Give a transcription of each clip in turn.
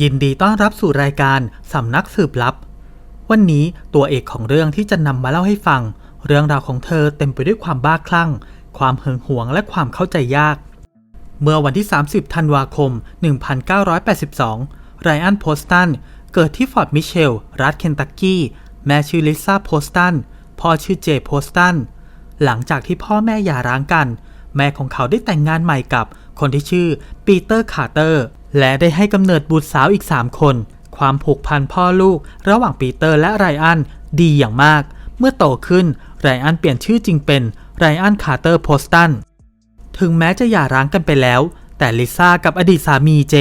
ยินดีต้อนรับสู่รายการสำนักสืบลับ วันนี้ตัวเอกของเรื่องที่จะนำมาเล่าให้ฟัง เรื่องราวของเธอเต็มไปด้วยความบ้าคลั่ง ความหึงหวงและความเข้าใจยาก เมื่อวันที่ 30 ธันวาคม 1982 ไรอันโพสตัน เกิดที่ฟอร์ดมิเชล รัฐเคนตักกี้ แม่ชื่อลิซ่าโพสตัน พ่อชื่อเจโพสตัน หลังจากที่พ่อแม่หย่าร้างกัน แม่ของเขาได้แต่งงานใหม่กับ คนที่ชื่อปีเตอร์คาร์เตอร์ และได้ให้กำเนิดบุตรสาวอีก 3 คน ความผูกพันพ่อลูก ระหว่างปีเตอร์และไรอันดีอย่างมาก เมื่อโตขึ้นไรอันเปลี่ยนชื่อจริงเป็นไรอันคาร์เตอร์โพสตันถึงแม้จะหย่าร้างกันไปแล้ว แต่ลิซ่ากับอดีตสามีเจ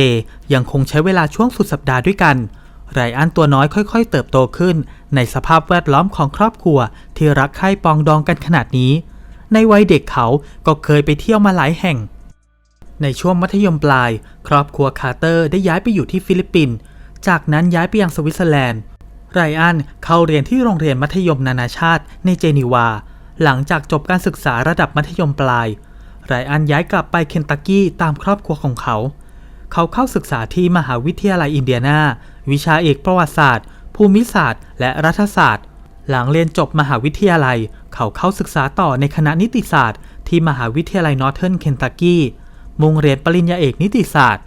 ยังคงใช้เวลาช่วงสุดสัปดาห์ด้วยกันไรอันตัวน้อยค่อย ๆ เติบโตขึ้น ในสภาพแวดล้อมของครอบครัว ที่รักใคร่ปองดองกันขนาดนี้ ในวัยเด็กเขาก็เคยไปเที่ยวมาหลายแห่ง ในช่วงมัธยมปลาย ครอบครัวคาร์เตอร์ได้ย้ายไปอยู่ที่ฟิลิปปินส์ จากนั้นย้ายไปยังสวิตเซอร์แลนด์ ไรอันเข้าเรียนที่โรงเรียนมัธยมนานาชาติในเจนีวา หลังจากจบการศึกษาระดับมัธยมปลาย ไรอันย้ายกลับไปเคนตักกี้ตามครอบครัวของเขา เขาเข้าศึกษาที่มหาวิทยาลัยอินเดียนา วิชาเอกประวัติศาสตร์ ภูมิศาสตร์ และรัฐศาสตร์ หลังเรียนจบมหาวิทยาลัย เขาเข้าศึกษาต่อในคณะนิติศาสตร์ ที่มหาวิทยาลัยนอร์เทิร์นเคนตักกี้ มุ่งเรียนปริญญาเอกนิติศาสตร์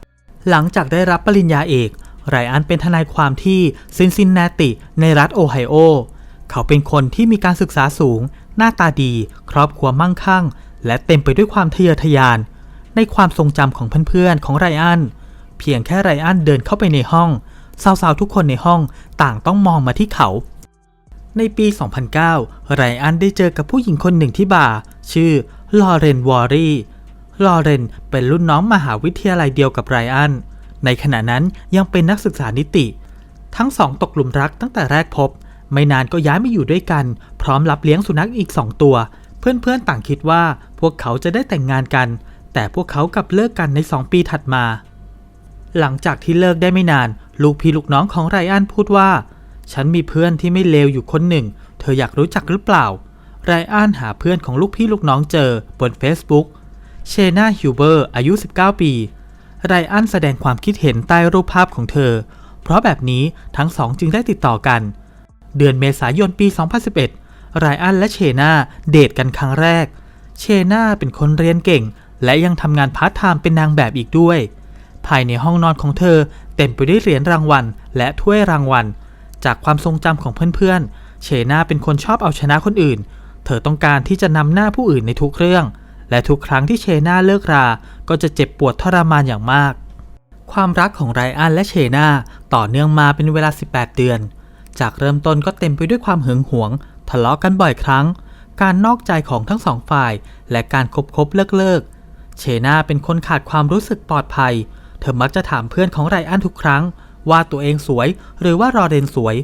หลังจากได้รับปริญญาเอกไรอันเป็นทนายความที่ซินซินนาติ ในรัฐโอไฮโอ เขาเป็นคนที่มีการศึกษาสูง หน้าตาดี ครอบครัวมั่งคั่ง และเต็มไปด้วยความทะเยอทะยาน ในความทรงจำของเพื่อนๆของไรอัน เพียงแค่ไรอันเดินเข้าไปในห้อง สาวๆทุกคนในห้องต่างต้องมองมาที่เขา ในปี 2009 ไรอันได้เจอกับผู้หญิงคนหนึ่งที่บาร์ชื่อลอเรนวอรี่ ลอเรนเป็นรุ่นน้องมหาวิทยาลัยเดียวกับไรอัน ในขณะนั้นยังเป็นนักศึกษานิติ ทั้งสองตกหลุมรักตั้งแต่แรกพบ ไม่นานก็ย้ายมาอยู่ด้วยกัน พร้อมรับเลี้ยงสุนัขอีกสองตัว เพื่อนๆต่างคิดว่าพวกเขาจะได้แต่งงานกัน แต่พวกเขากลับเลิกกันในสองปีถัดมา หลังจากที่เลิกได้ไม่นาน ลูกพี่ลูกน้องของไรอันพูดว่า ฉันมีเพื่อนที่ไม่เลวอยู่คนหนึ่ง เธออยากรู้จักหรือเปล่าไรอันหาเพื่อนของลูกพี่ลูกน้องเจอบน Facebook เชนาฮิวเบอร์ อายุ 19 ปี ไรอันแสดงความคิดเห็นใต้รูปภาพของเธอ เพราะแบบนี้ทั้งสองจึงได้ติดต่อกัน เดือนเมษายนปี 2011 ไรอันและเชนาเดทกันครั้งแรก เชนาเป็นคนเรียนเก่ง และยังทำงานพาร์ทไทม์เป็นนางแบบอีกด้วย ภายในห้องนอนของเธอ เต็มไปด้วยเหรียญรางวัล และถ้วยรางวัล จากความทรงจำของเพื่อนๆ เชนาเป็นคนชอบเอาชนะคนอื่น เธอต้องการที่จะนำหน้าผู้อื่นในทุกเรื่อง และทุกครั้งที่เชนาเลิกรา ก็จะเจ็บปวดทรมานอย่างมาก ความรักของไรอันและเชนาต่อเนื่องมาเป็นเวลา 18 เดือน จากเริ่มต้นก็เต็มไปด้วยความหึงหวง ทะเลาะกันบ่อยครั้ง การนอกใจของทั้งสองฝ่าย และการคบคบเลิกเลิกๆเชนาเป็นคนขาดความรู้สึกปลอดภัย เธอมักจะถามเพื่อนของไรอันทุกครั้ง ว่าตัวเองสวยหรือว่ารอเรนสวย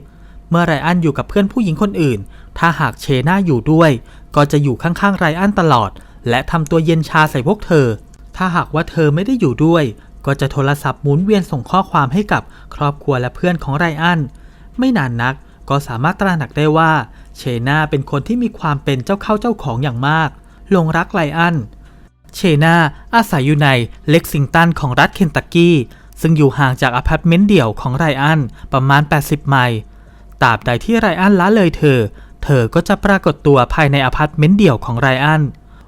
เมื่อไรอันอยู่กับเพื่อนผู้หญิงคนอื่น ถ้าหากเชนาอยู่ด้วย ก็จะอยู่ข้างๆไรอันตลอด และทำตัวเย็นชาใส่พวกเธอ ถ้าหากว่าเธอไม่ได้อยู่ด้วย ก็จะโทรศัพท์หมุนเวียนส่งข้อความให้กับครอบครัวและเพื่อนของไรอัน ไม่นานนักก็สามารถตระหนักได้ว่า เชนาเป็นคนที่มีความเป็นเจ้าเข้าเจ้าของอย่างมากหลงรักไรอัน เชนาอาศัยอยู่ในเล็กซิงตันของรัฐเคนตักกี้ ซึ่งอยู่ห่างจากอพาร์ตเมนต์เดี่ยวของไรอันประมาณ 80 ไมล์ตราบใดที่ไรอันละเลยเธอ เธอก็จะปรากฏตัวภายในอพาร์ตเมนต์เดี่ยวของไรอัน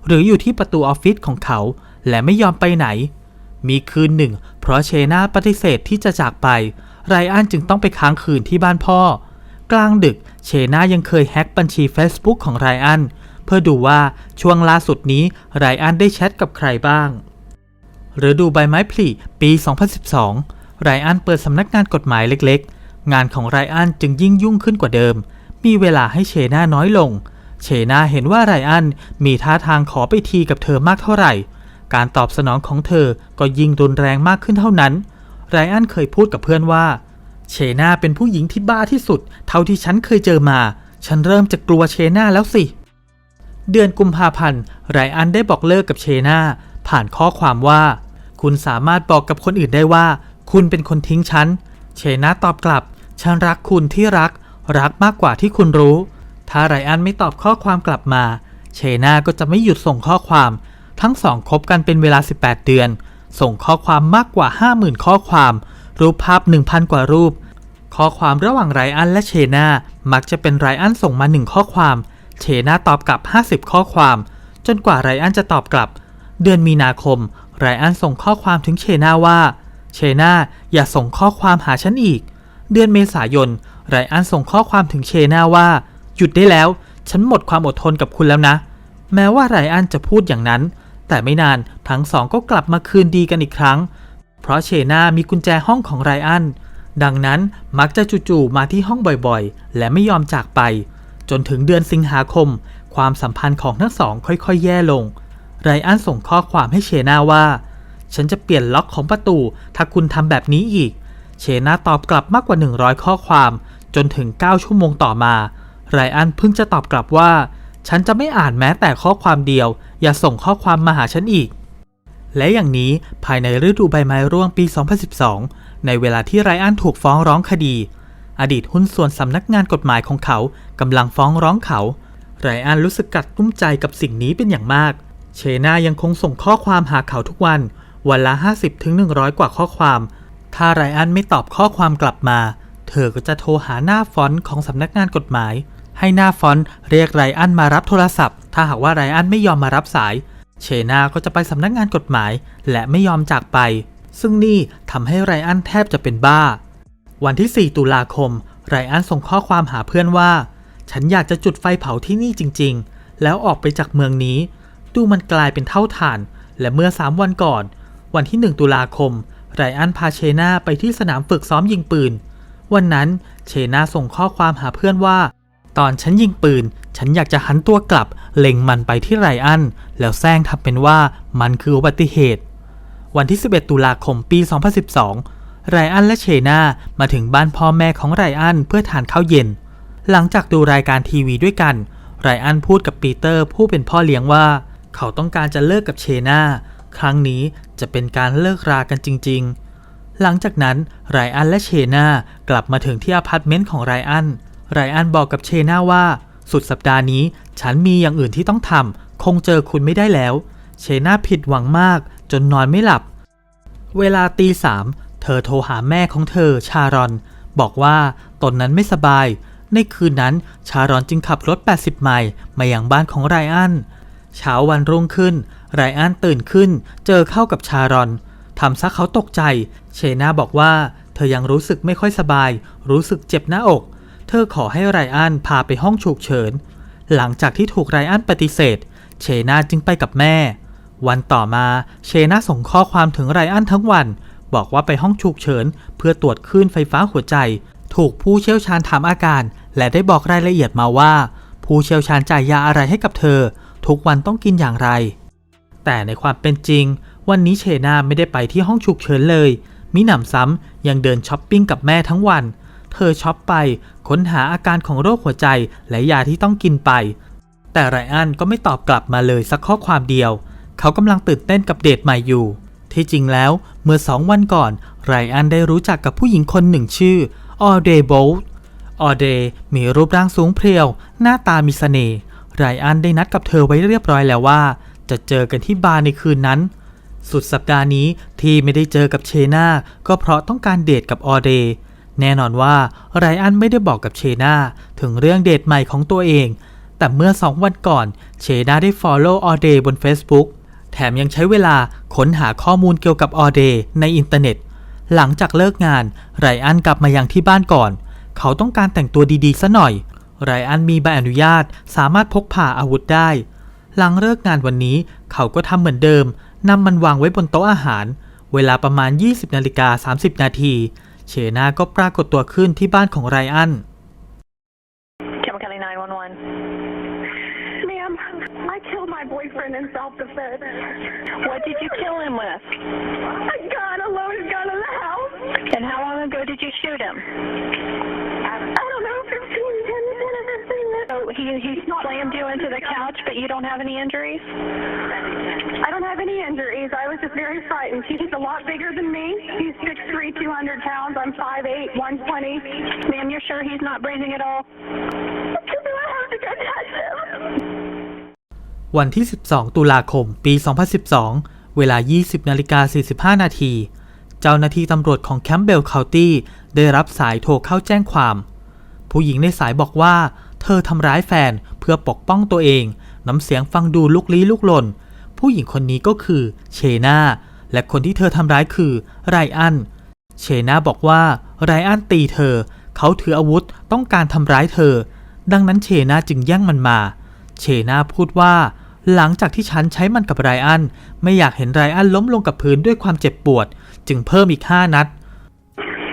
หรืออยู่ที่ประตูออฟฟิศของเขา และไม่ยอมไปไหน มีคืนหนึ่ง เพราะเชนาปฏิเสธที่จะจากไป ไรอันจึงต้องไปค้างคืนที่บ้านพ่อ กลางดึกเชนายังเคยแฮ็กบัญชี Facebook ของไรอันเพื่อดูว่าช่วงล่าสุดนี้ไรอันได้แชทกับใครบ้างฤดูใบไม้ผลิปี 2012 ไรอันเปิดสำนักงานกฎหมายเล็กๆ งานของไรอันจึงยิ่งยุ่งขึ้นกว่าเดิม มีเวลาให้เชนาน้อยลง เชนาเห็นว่าไรอันมีท่าทางขอไปทีกับเธอมากเท่าไหร่ การตอบสนองของเธอก็ยิ่งรุนแรงมากขึ้นเท่านั้น ไรอันเคยพูดกับเพื่อนว่า เชนาเป็นผู้หญิงที่บ้าที่สุด เท่าที่ฉันเคยเจอมา ฉันเริ่มจะกลัวเชนาแล้วสิ เดือนกุมภาพันธ์ไรอันได้บอกเลิกกับเชนาผ่านข้อความว่า คุณสามารถบอกกับคนอื่นได้ว่า คุณเป็นคนทิ้งฉัน เชนาตอบกลับ ฉันรักคุณที่รัก รักมากกว่าที่คุณรู้ ถ้าไรอันไม่ตอบข้อความกลับมา เชนาก็จะไม่หยุดส่งข้อความ ทั้งสองคบกันเป็นเวลา 18 เดือน ส่งข้อความมากกว่า 50,000 ข้อความ รูปภาพ 1,000 กว่ารูป ข้อความระหว่างไรอันและเชนามักจะเป็นไรอันส่งมา 1 ข้อความ เชนาตอบกลับ 50 ข้อความ จนกว่าไรอันจะตอบกลับ เดือนมีนาคม ไรอันส่งข้อความถึงเชนาว่า เชนาอย่าส่งข้อความหาฉันอีก เดือนเมษายนไรอันส่งข้อความถึงเชนาว่า ยุดได้แล้ว ฉันหมดความอดทนกับคุณแล้วนะ แม้ว่าไรอันจะพูดอย่างนั้น แต่ไม่นานทั้งสองก็กลับมาคืนดีกันอีกครั้ง เพราะเชนามีกุญแจห้องของไรอัน ดังนั้นมักจะจู่ๆมาที่ห้องบ่อยๆ และไม่ยอมจากไป จนถึงเดือนสิงหาคม ความสัมพันธ์ของทั้งสองค่อยๆ แย่ลง ไรอันส่งข้อความให้เชนาว่า ฉันจะเปลี่ยนล็อกของประตู ถ้าคุณทำแบบนี้อีก เชนาตอบกลับมากกว่า 100 ข้อความจนถึง 9 ชั่วโมงต่อมา ไรอันเพิ่งจะตอบกลับว่า ฉันจะไม่อ่านแม้แต่ข้อความเดียว อย่าส่งข้อความมาหาฉันอีก และอย่างนี้ภายในฤดูใบไม้ร่วงปี 2012 ในเวลาที่ไรอันถูกฟ้องร้องคดี อดีตหุ้นส่วนสำนักงานกฎหมายของเขากำลังฟ้องร้องเขา ไรอันรู้สึกกัดตุ้มใจกับสิ่งนี้เป็นอย่างมาก เชนายังคงส่งข้อความหาเขาทุกวัน วันละ 50-100 กว่าข้อความ ถ้าไรอันไม่ตอบข้อความกลับมา เธอก็จะโทรหาหน้าฟอนต์ของสำนักงานกฎหมาย ให้หน้าฟอนต์เรียกไรอันมารับโทรศัพท์ ถ้าหากว่าไรอันไม่ยอมมารับสาย เชนาก็จะไปสำนักงานกฎหมาย และไม่ยอมจากไป ซึ่งนี่ทำให้ไรอันแทบจะเป็นบ้า วันที่ 4 ตุลาคม ไรอันส่งข้อความหาเพื่อนว่า ฉันอยากจะจุดไฟเผาที่นี่จริง ๆ แล้วออกไปจากเมืองนี้ ดูมันกลายเป็นเท่าฐาน และเมื่อ 3 วันก่อน วันที่ 1 ตุลาคม ไรอันพาเชนาไปที่สนามฝึกซ้อมยิงปืน วันนั้นเชนาส่งข้อความหาเพื่อนว่า ตอนฉันยิงปืน ฉันอยากจะหันตัวกลับ เล็งมันไปที่ไรอัน แล้วแซงทำเป็นว่ามันคืออุบัติเหตุ วันที่ 11 ตุลาคมปี 2012 ไรอันและเชนามาถึงบ้านพ่อแม่ของไรอันเพื่อทานข้าวเย็น หลังจากดูรายการทีวีด้วยกัน ไรอันพูดกับปีเตอร์ผู้เป็นพ่อเลี้ยงว่า เขาต้องการจะเลิกกับเชนาครั้งนี้จะเป็นการเลิกรากันจริง ๆ หลังจากนั้นไรอันและเชนากลับมาถึงที่อพาร์ตเมนต์ของไรอัน ไรอันบอกกับเชนาว่า สุดสัปดาห์นี้ ฉันมีอย่างอื่นที่ต้องทำคงเจอคุณไม่ได้แล้ว เชนาผิดหวังมาก จนนอนไม่หลับ เวลาตีสามเธอโทรหาแม่ของเธอ ชารอน บอกว่าตนนั้นไม่สบาย ในคืนนั้นชารอนจึงขับรถ 80 ไมล์มาอยังบ้านของไรอันเช้าวันรุ่งขึ้น ไรอันตื่นขึ้น เจอเข้ากับชารอนทำซะเขาตกใจ เชนาบอกว่า เธอยังรู้สึกไม่ค่อยสบาย รู้สึกเจ็บหน้าอก ธอขอให้ไรอันพาไปห้องฉุกเฉิน หลังจากที่ถูกไรอันปฏิเสธ เชนาจึงไปกับแม่ วันต่อมาเชนาส่งข้อความถึงไรอันทั้งวัน บอกว่าไปห้องฉุกเฉิน เพื่อตรวจคลื่นไฟฟ้าหัวใจ ถูกผู้เชี่ยวชาญถามอาการ และได้บอกรายละเอียดมาว่า ผู้เชี่ยวชาญจ่ายยาอะไรให้กับเธอ ทุกวันต้องกินอย่างไร แต่ในความเป็นจริง วันนี้เชนาไม่ได้ไปที่ห้องฉุกเฉินเลย มิหนำซ้ำยังเดินช้อปปิ้งกับแม่ทั้งวันเเธอช็อปไป ค้นหาอาการของโรคหัวใจและยาที่ต้องกินไป แต่ไรอันก็ไม่ตอบกลับมาเลยสักข้อความเดียว เขากำลังตื่นเต้นกับเดทใหม่อยู่ ที่จริงแล้วเมื่อสองวันก่อนไรอันได้รู้จักกับผู้หญิงคนหนึ่งชื่อออเดย์โบลออเดย์มีรูปร่างสูงเพรียว หน้าตามีเสน่ห์ไรอันได้นัดกับเธอไว้เรียบร้อยแล้วว่า จะเจอกันที่บาร์ในคืนนั้น สุดสัปดาห์นี้ที่ไม่ได้เจอกับเชนาก็เพราะต้องการเดทกับออเดย์ แน่นอนว่าไรอันไม่ได้บอกกับเชนาถึงเรื่องเดทใหม่ของตัวเอง แต่เมื่อสองวันก่อนเชนาได้ follow all day บน Facebook แถมยังใช้เวลาค้นหาข้อมูลเกี่ยวกับ all day ในอินเทอร์เน็ต หลังจากเลิกงานไรอันกลับมายังที่บ้านก่อน เขาต้องการแต่งตัวดีๆซะหน่อยไรอันมีใบอนุญาตสามารถพกพาอาวุธได้ หลังเลิกงานวันนี้เขาก็ทำเหมือนเดิมนำมันวางไว้บนโต๊ะอาหาร เวลาประมาณ 20นาฬิกา30 นาที เชนาก็ปรากฏตัวขึ้นที่บ้านของไรอัน Campbell County 911. Ma'am, I killed my boyfriend in self-defense. What did you kill him with? I got a loaded gun in the house. And how long ago did you shoot him? he, he slammed you into the couch, but you don't have any injuries? I don't have any injuries. I was just very frightened. He's a lot bigger than me. He's 6'3", 200 pounds. I'm 5'8", 120. Ma'am, you're sure he's not breathing at all? Do I have to go touch him? วันที่ 12 ตุลาคม ปี 2012 เวลา 20นาฬิกา45 นาที เจ้าหน้าที่ตำรวจของแคมป์เบลเคาน์ตี้ได้รับสายโทรเข้าแจ้งความ ผู้หญิงในสายบอกว่า เธอทำร้ายแฟนเพื่อปกป้องตัวเอง น้ำเสียงฟังดูลุกลี้ลุกลน ผู้หญิงคนนี้ก็คือเชนาและคนที่เธอทำร้ายคือไรอัน เชนาบอกว่าไรอันตีเธอ เขาถืออาวุธต้องการทำร้ายเธอ ดังนั้นเชนาจึงแย่งมันมา เชนาพูดว่า หลังจากที่ฉันใช้มันกับไรอัน ไม่อยากเห็นไรอันล้มลงกับพื้นด้วยความเจ็บปวด จึงเพิ่มอีก5นัด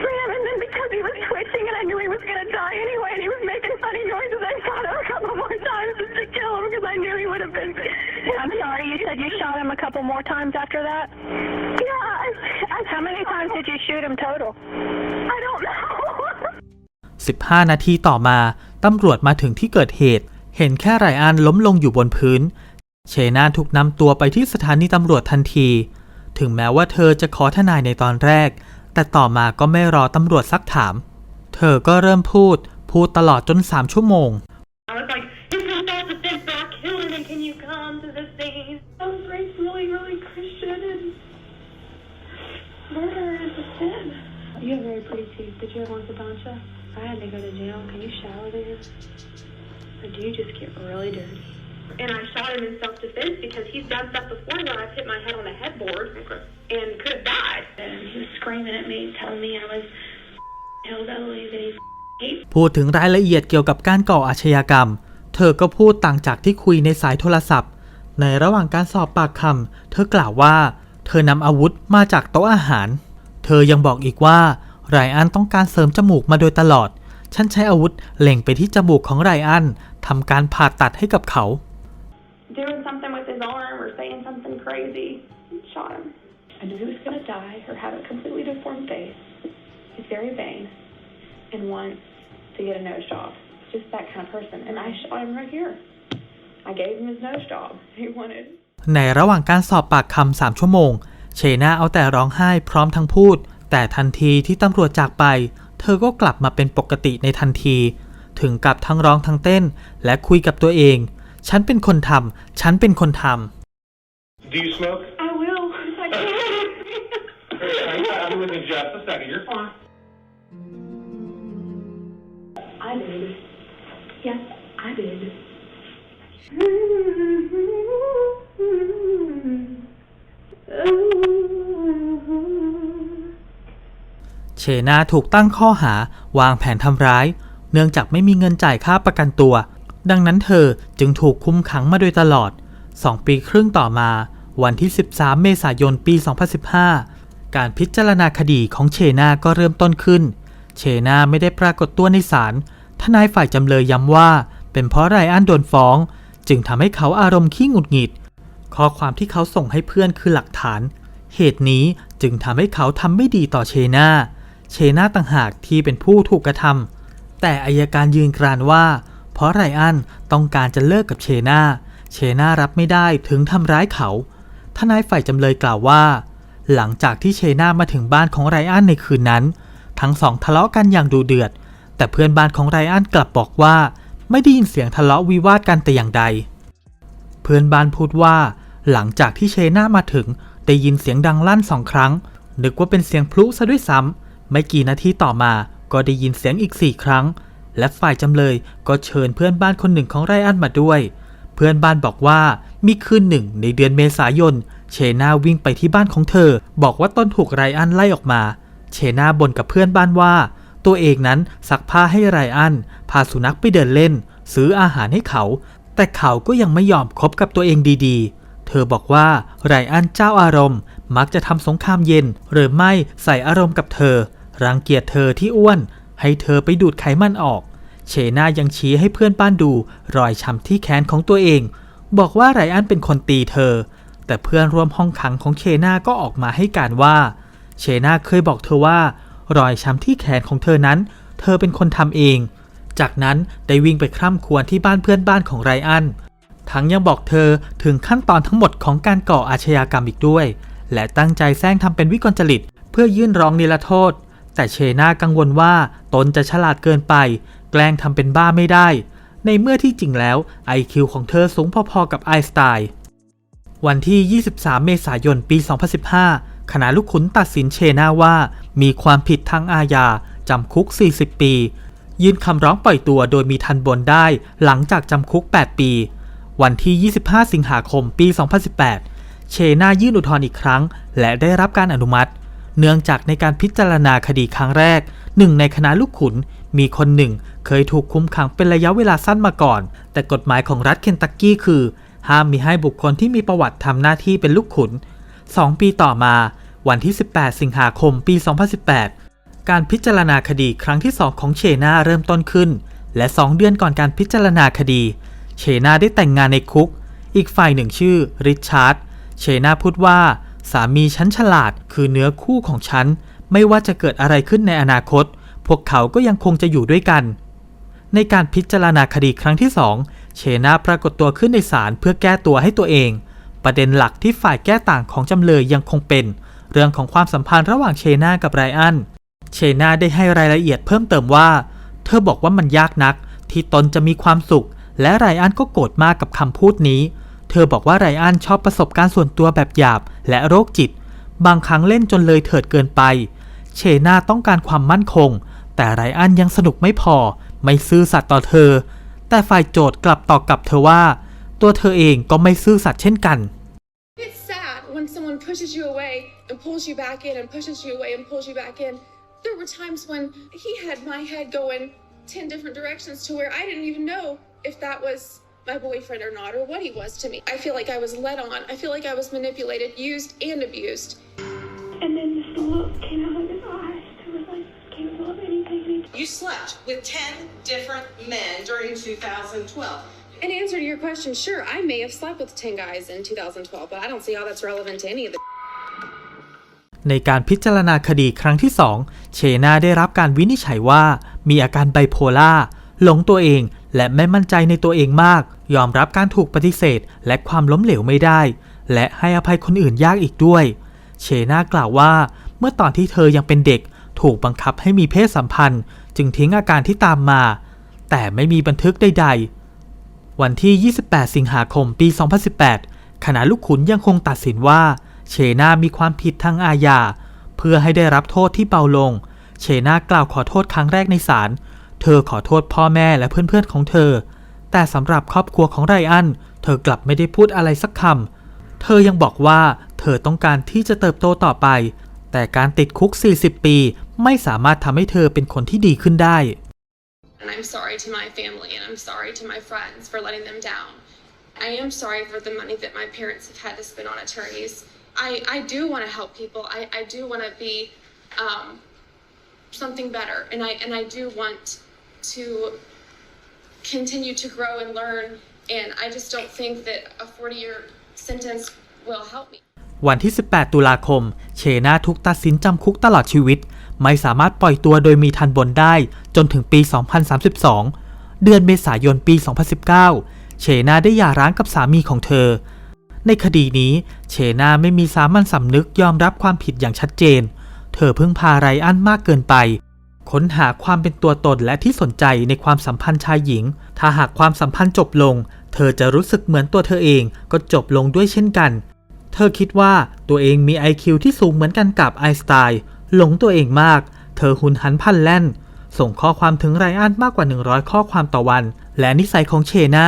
Ran, and then because he was twitching and I knew he was going to die anyway, and he was making funny noises, I shot him a couple more times just to kill him because I knew he would have been. I'm sorry, you said you shot him a couple more times after that? Yeah, I, I, How many times did you shoot him total? I don't know. 15 นาทีต่อมา ตำรวจมาถึงที่เกิดเหตุ เห็นแค่ไรอันล้มลงอยู่บนพื้น เชนาถูกนำตัวไปที่สถานีตำรวจทันที ถึงแม้ว่าเธอจะขอทนายในตอนแรก แต่ต่อมาก็ไม่รอตำรวจซักถาม เธอก็เริ่มพูด พูดตลอดจน3ชั่วโมง You have very pretty teeth. Did you have orthodontia? I had to go to jail. Can you shower there? Or do you just get really dirty? And I shot him in self-defense because he's done stuff before where I've hit my head on a headboard and could have died. And he was screaming at me, telling me I was hillbilly, that he hates พูดถึงรายละเอียดเกี่ยวกับการก่ออาชญากรรม เธอก็พูดต่างจากที่คุยในสายโทรศัพท์ ในระหว่างการสอบปากคำ เธอกล่าวว่า เธอนำอาวุธมาจากโต๊ะอาหารเธอยังบอกอีกว่าไรอันต้องการเสริมจมูกมาโดยตลอด ฉันใช้อาวุธเล็งไปที่จมูกของไรอันทำการผ่าตัดให้กับเขา doing something with his arm or saying something crazy. Shot him. I knew he was going to die or have a completely deformed face. He's very vain and wants to get a nose job. Just that kind of person. And I shot him right here. I gave him his nose job. He wanted. ในระหว่างการสอบปากคำสามชั่วโมง เชนาเอาแต่ร้องไห้พร้อมทั้งพูด แต่ทันทีที่ตำรวจจากไป เธอก็กลับมาเป็นปกติในทันที ถึงกับทั้งร้องทั้งเต้น และคุยกับตัวเอง ฉันเป็นคนทำฉันเป็นคนท Do you smoke? I will. I can. I'll be with you in just a second. You're fine. I did. Yes, I did. เชนาถูกตั้งข้อหาวางแผนทำร้าย เนื่องจากไม่มีเงินจ่ายค่าประกันตัว ดังนั้นเธอจึงถูกคุมขังมาโดยตลอด 2 ปีครึ่งต่อมา วันที่ 13 เมษายนปี 2015 การพิจารณาคดีของเชนาก็เริ่มต้นขึ้น เชนาไม่ได้ปรากฏตัวในศาลทนายฝ่ายจำเลยย้ำว่า เป็นเพราะไรอันโดนฟ้อง จึงทำให้เขาอารมณ์ขี้หงุดหงิด ข้อความที่เขาส่งให้เพื่อนคือหลักฐาน เหตุนี้จึงทำให้เขาทำไม่ดีต่อเชนาเชนาต่างหากที่เป็นผู้ถูกกระทำแต่อายการยืนกรานว่า เพราะไรอันต้องการจะเลิกกับเชนาเชนารับไม่ได้ถึงทำร้ายเขา ทนายฝ่ายจำเลยกล่าวว่า หลังจากที่เชนามาถึงบ้านของไรอันในคืนนั้น ทั้งสองทะเลาะกันอย่างดูเดือด แต่เพื่อนบ้านของไรอันกลับบอกว่า ไม่ได้ยินเสียงทะเลาะวิวาทกันแต่อย่างใด เพื่อนบ้านพูดว่า หลังจากที่เชน่ามาถึงได้ยินเสียงดังลั่นสองครั้ง นึกว่าเป็นเสียงพลุซะด้วยซ้ำ ไม่กี่นาทีต่อมาก็ได้ยินเสียงอีกสี่ครั้ง และฝ่ายจำเลยก็เชิญเพื่อนบ้านคนหนึ่งของไรอันมาด้วย เพื่อนบ้านบอกว่ามีคืนหนึ่งในเดือนเมษายน เชน่าวิ่งไปที่บ้านของเธอ บอกว่าต้นถูกไรอันไล่ออกมา เชน่าบ่นกับเพื่อนบ้านว่า ตัวเองนั้นซักผ้าให้ไรอัน พาสุนัขไปเดินเล่น ซื้ออาหารให้เขา แต่เขาก็ยังไม่ยอมคบกับตัวเองดีๆ เธอบอกว่าไรอันเจ้าอารมณ์ มักจะทำสงครามเย็น หรือไม่ใส่อารมณ์กับเธอ รังเกียจเธอที่อ้วน ให้เธอไปดูดไขมันออก เชน่ายังชี้ให้เพื่อนบ้านดู รอยช้ำที่แขนของตัวเอง บอกว่าไรอันเป็นคนตีเธอ แต่เพื่อนร่วมห้องขังของเชน่าก็ออกมาให้การว่า เชน่าเคยบอกเธอว่า รอยช้ำที่แขนของเธอนั้น เธอเป็นคนทำเอง จากนั้นได้วิ่งไปคร่ำครวญที่บ้านเพื่อนบ้านของไรอัน ทั้งยังบอกเธอถึงขั้นตอนทั้งหมดของการก่ออาชญากรรมอีกด้วย และตั้งใจแซงทำเป็นวิกลจริต เพื่อยื่นร้องนิรโทษ แต่เชน่ากังวลว่าตนจะฉลาดเกินไป แกล้งทำเป็นบ้าไม่ได้ ในเมื่อที่จริงแล้ว IQ ของเธอสูงพอๆกับไอสไตน์วันที่ 23 เมษายน ปี 2015 คณะลูกขุนตัดสินเชนาว่า มีความผิดทางอาญาจำคุก 40 ปี ยื่นคำร้องปล่อยตัวโดยมีทันบนได้หลังจากจำคุก 8 ปี วันที่ 25 สิงหาคมปี 2018 เชนายื่นอุทธรณ์อีกครั้ง และได้รับการอนุมัติ เนื่องจากในการพิจารณาคดีครั้งแรก หนึ่งในคณะลูกขุน มีคนหนึ่ง เคยถูกคุมขังเป็นระยะเวลาสั้นมาก่อน แต่กฎหมายของรัฐเคนตักกี้คือ ห้ามมีให้บุคคลที่มีประวัติทำหน้าที่เป็นลูกขุน 2 ปีต่อมา วันที่ 18 สิงหาคมปี 2018 การพิจารณาคดีครั้งที่ 2 ของเชนาเริ่มต้นขึ้นและ 2 เดือนก่อนการพิจารณาคดี เชนาได้แต่งงานในคุก อีกฝ่ายหนึ่งชื่อริชาร์ด เชนาพูดว่าสามีฉันฉลาดคือเนื้อคู่ของฉัน ไม่ว่าจะเกิดอะไรขึ้นในอนาคต พวกเขาก็ยังคงจะอยู่ด้วยกัน ในการพิจารณาคดีครั้งที่สองเชนาปรากฏตัวขึ้นในศาลเพื่อแก้ตัวให้ตัวเอง ประเด็นหลักที่ฝ่ายแก้ต่างของจำเลยยังคงเป็น เรื่องของความสัมพันธ์ระหว่างเชนากับไรอัน เชนาได้ให้รายละเอียดเพิ่มเติมว่า เธอบอกว่ามันยากนัก ที่ตนจะมีความสุข และไรอันก็โกรธมากกับคำพูดนี้ เธอบอกว่าไรอันชอบประสบการณ์ส่วนตัวแบบหยาบและโรคจิต บางครั้งเล่นจนเลยเถิดเกินไป เชนาต้องการความมั่นคง แต่ไรอันยังสนุกไม่พอ ไม่ซื่อสัตย์ต่อเธอ แต่ฝ่ายโจทย์กลับตอบกลับเธอว่า ตัวเธอเองก็ไม่ซื่อสัตย์เช่นกัน It's sad when someone pushes you away and pulls you back in and pushes you away and pulls you back in. There were times when he had my head going 10 different directions to where I didn't even know if that was my boyfriend or not or what he was to me. I feel like I was led on. I feel like I was manipulated, used, and abused. And then just the look came out of his eyes. It was like, can't love anything. anything. You slept with 10 different men during 2012. In answer to your question, sure, I may have slept with 10 guys in 2012, but I don't see how that's relevant to any of the ในการพิจารณาคดีครั้งที่ 2 เชนาได้รับการวินิจฉัยว่า มีอาการไบโพล่าหลงตัวเอง และไม่มั่นใจในตัวเองมาก ยอมรับการถูกปฏิเสธ และความล้มเหลวไม่ได้ และให้อภัยคนอื่นยากอีกด้วย เชนากล่าวว่า เมื่อตอนที่เธอยังเป็นเด็ก ถูกบังคับให้มีเพศสัมพันธ์ จึงทิ้งอาการที่ตามมา แต่ไม่มีบันทึกใด ๆ วันที่ 28 สิงหาคมปี 2018 คณะลูกขุนยังคงตัดสินว่า เชนามีความผิดทางอาญาเพื่อให้ได้รับโทษที่เบาลง เชนากล่าวขอโทษครั้งแรกในศาล เธอขอโทษพ่อแม่และเพื่อนๆของเธอ แต่สำหรับครอบครัวของไรอัน เธอกลับไม่ได้พูดอะไรสักคำ เธอยังบอกว่าเธอต้องการที่จะเติบโตต่อไป แต่การติดคุก 40 ปี ไม่สามารถทำให้เธอเป็นคนที่ดีขึ้นได้ And I'm sorry to my family and I'm sorry to my friends for letting them down. I am sorry for the money that my parents have had to spend on attorneys. I, I do want to help people. I, I do want to be um, something better. And I, and I do want to continue to grow and learn. And I just don't think that a 40 year sentence will help me. วันที่ 18 ตุลาคม เชนาถูกตัดสินจำคุกตลอดชีวิต ไม่สามารถปล่อยตัวโดยมีทันบนได้จนถึงปี 2032 เดือนเมษายนปี 2019 เชนาได้หย่าร้างกับสามีของเธอ ในคดีนี้ เชนาไม่มีสามัญสำนึกยอมรับความผิดอย่างชัดเจน เธอพึ่งพาไรอันมากเกินไป ค้นหาความเป็นตัวตนและที่สนใจในความสัมพันธ์ชายหญิง ถ้าหากความสัมพันธ์จบลง เธอจะรู้สึกเหมือนตัวเธอเองก็จบลงด้วยเช่นกัน เธอคิดว่าตัวเองมี IQ ที่สูงเหมือนกันกับไอสไตน์หลงตัวเองมาก เธอหุนหันพันแล่น ส่งข้อความถึงไรอันมากกว่า 100 ข้อความต่อวัน และนิสัยของเชนา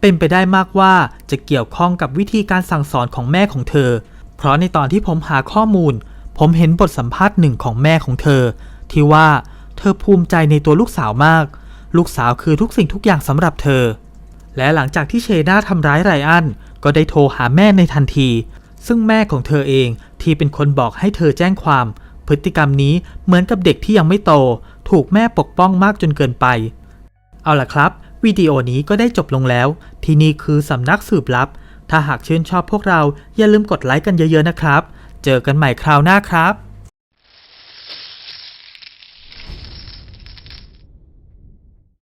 เป็นไปได้มากว่าจะเกี่ยวข้องกับวิธีการสั่งสอนของแม่ของเธอ เพราะในตอนที่ผมหาข้อมูล ผมเห็นบทสัมภาษณ์หนึ่งของแม่ของเธอ ที่ว่า เธอภูมิใจในตัวลูกสาวมาก ลูกสาวคือทุกสิ่งทุกอย่างสำหรับเธอ และหลังจากที่เชนาทำร้ายไรอัน ก็ได้โทรหาแม่ในทันที ซึ่งแม่ของเธอเองที่เป็นคนบอกให้เธอแจ้งความ พฤติกรรมนี้เหมือนกับเด็กที่ยังไม่โต ถูกแม่ปกป้องมากจนเกินไป เอาล่ะครับ วิดีโอนี้ก็ได้จบลงแล้ว ที่นี่คือสำนักสืบลับ ถ้าหากชื่นชอบพวกเราอย่าลืมกดไลค์กันเยอะๆนะครับ เจอกันใหม่คราวหน้าครับ